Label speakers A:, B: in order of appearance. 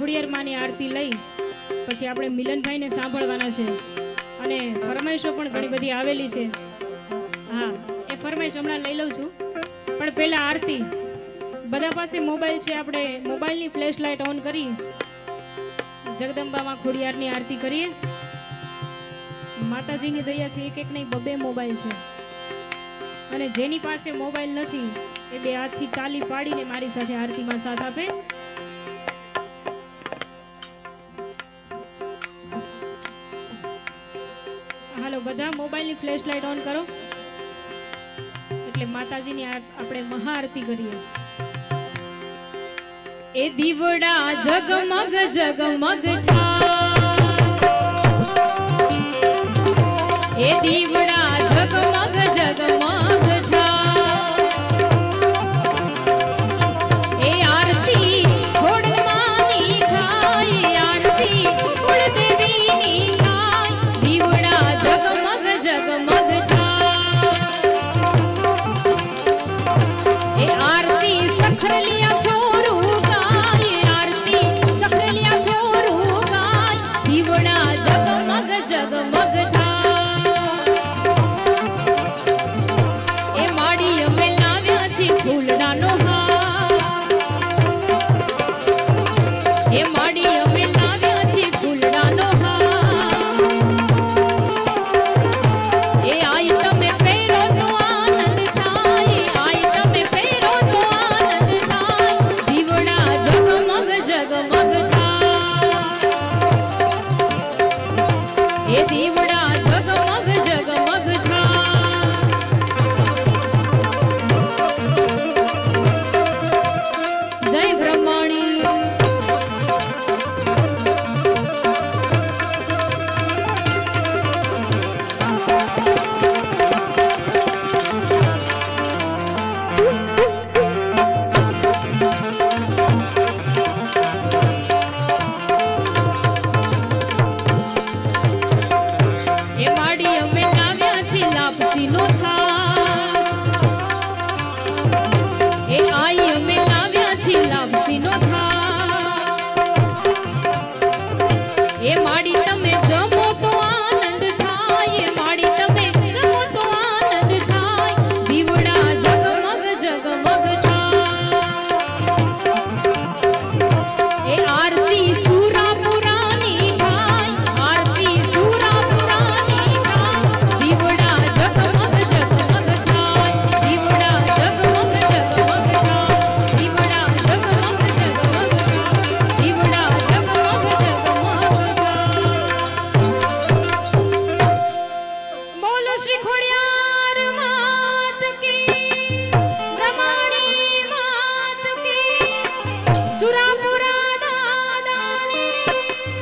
A: ખોડિયાર માની આરતી લઈ પછી આપણે મિલનભાઈને સાંભળવાના છે. અને ફરમાઈશો પણ ઘણી બધી આવેલી છે. હા, એ ફરમાઈશ હમણાં લઈ લઉં છું. પણ પહેલા આરતી. બધા પાસે મોબાઈલ છે, આપણે મોબાઈલની ફ્લેશ લાઇટ ઓન કરી જગદંબામાં ખોડિયારની આરતી કરીએ. માતાજીની દયાથી એક એક નહીં, બબે મોબાઈલ છે. અને જેની પાસે મોબાઈલ નથી, એ બે હાથથી તાલી પાડીને મારી સાથે આરતીમાં સાથ આપે. બધા મોબાઈલની ફ્લેશ લાઇટ ઓન કરો. એટલે માતાજીની આપણે મહાઆરતી કરીએ. એ દીવડા જગમગ જગમગ થા ગુણા જગમગ જગમગ એ દીવડા